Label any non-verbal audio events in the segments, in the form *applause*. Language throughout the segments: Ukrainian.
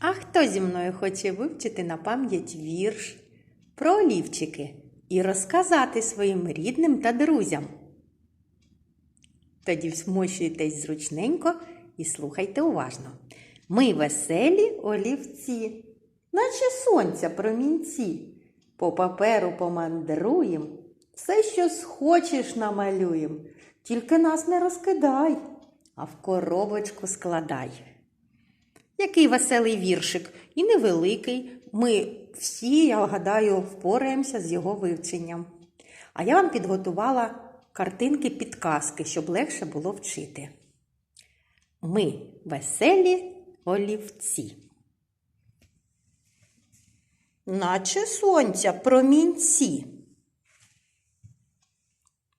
А хто зі мною хоче вивчити на пам'ять вірш про олівчики і розказати своїм рідним та друзям? Тоді вмощуйтесь зручненько і слухайте уважно. Ми веселі олівці, наче сонця промінці. По паперу помандруєм, все, що схочеш, намалюєм. Тільки нас не розкидай, а в коробочку складай. Який веселий віршик і невеликий. Ми всі, я гадаю, впораємося з його вивченням. А я вам підготувала картинки підказки, щоб легше було вчити. Ми веселі олівці. Наче сонця промінці.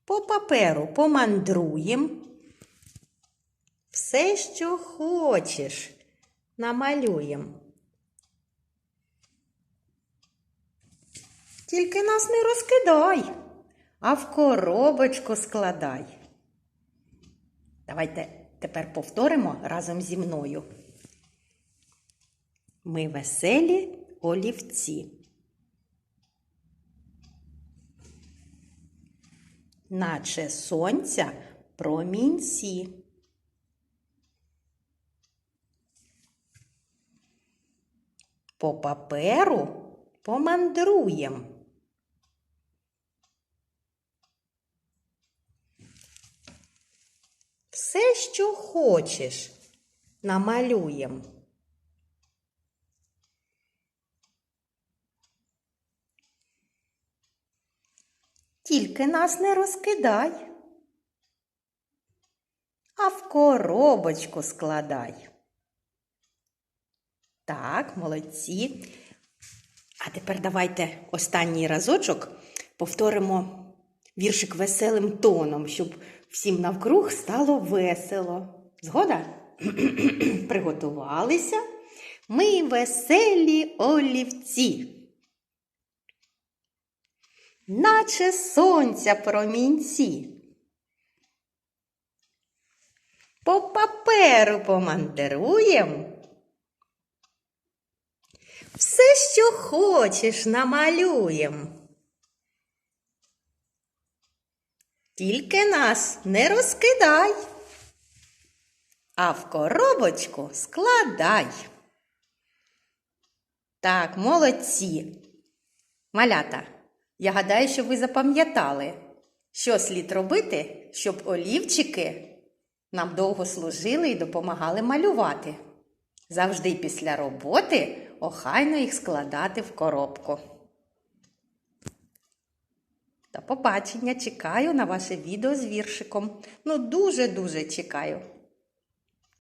По паперу помандруєм. Все, що хочеш, намалюєм. Тільки нас не розкидай, а в коробочку складай. Давайте тепер повторимо разом зі мною. Ми веселі олівці. Наче сонця промінці. По паперу помандруєм. Все, що хочеш, намалюєм. Тільки нас не розкидай, а в коробочку складай. Так, молодці. А тепер давайте останній разочок повторимо віршик веселим тоном, щоб всім навкруг стало весело. Згода? *clears throat* Приготувалися. Ми веселі олівці. Наче сонця промінці. По паперу помандируєм. Все, що хочеш, намалюєм. Тільки нас не розкидай, а в коробочку складай. Так, молодці. Малята, я гадаю, що ви запам'ятали, що слід робити, щоб олівчики нам довго служили і допомагали малювати. Завжди після роботи охайно їх складати в коробку. До побачення, чекаю на ваше відео з віршиком. Ну, дуже-дуже чекаю.